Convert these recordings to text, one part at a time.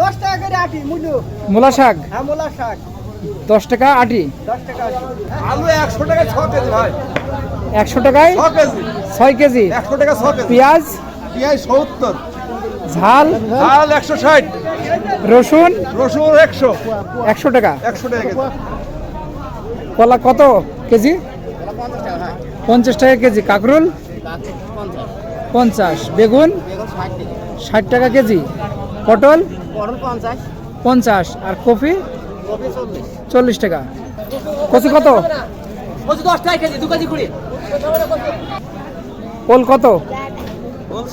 দশ টাকা করে আটি মূলা। শাক? হ্যাঁ মূলা শাক। দশ টাকা আটি? দশ টাকা আটি। আলু একশো টাকা ছ কেজি ভাই। একশো টাকায়? ছ কেজি। ছয় কেজি? একশো টাকা ছ কেজি। পেঁয়াজ? পেঁয়াজ সত্তর। ঝাল? ঝাল একশো ষাট। রসুন? রসুন একশো। একশো টাকা। একশো টাকা কেজি। কলা কত কেজি? পঞ্চাশ টাকা কেজি। কাকরুল? পঞ্চাশ। বেগুন? ষাট টাকা কেজি। পটল? পটল পঞ্চাশ। পঞ্চাশ। আর কফি কপি চল্লিশ। টাকা। কচু কত? ওল কত?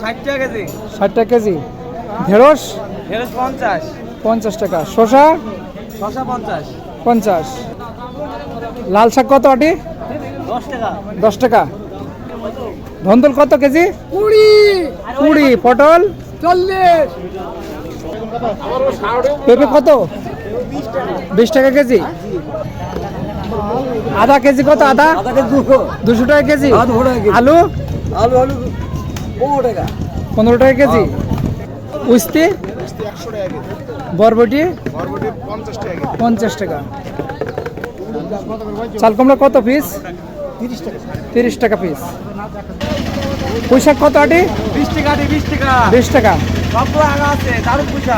ষাট টাকা কেজি। ষাট টাকা কেজি। ঢেঁড়স? ঢেঁড়স পঞ্চাশ। পঞ্চাশ টাকা। শসা? শশা পঞ্চাশ। পঞ্চাশ। লাল শাক কত আটি? দশ টাকা। দশ টাকা। ধন্দল কত কেজি? কুড়ি। কুড়ি। পটল? চল্লিশ। পেঁপে কত? বিশ টাকা কেজি? আধা কেজি কত আদা? দুশো। টাকা কেজি? আলু? আলু আলু পনেরো টাকা। পনেরো টাকা কেজি? উস্তি? টাকা কেজি। বরবটি? পঞ্চাশ টাকা চাল কুমড়া কত পিস তিরিশ টাকা। পিস পুঁইশাক কত আটি? বিশ টাকা আটি বিশ টাকা। বিশ টাকা। সব আগা আছে দারুণ পয়সা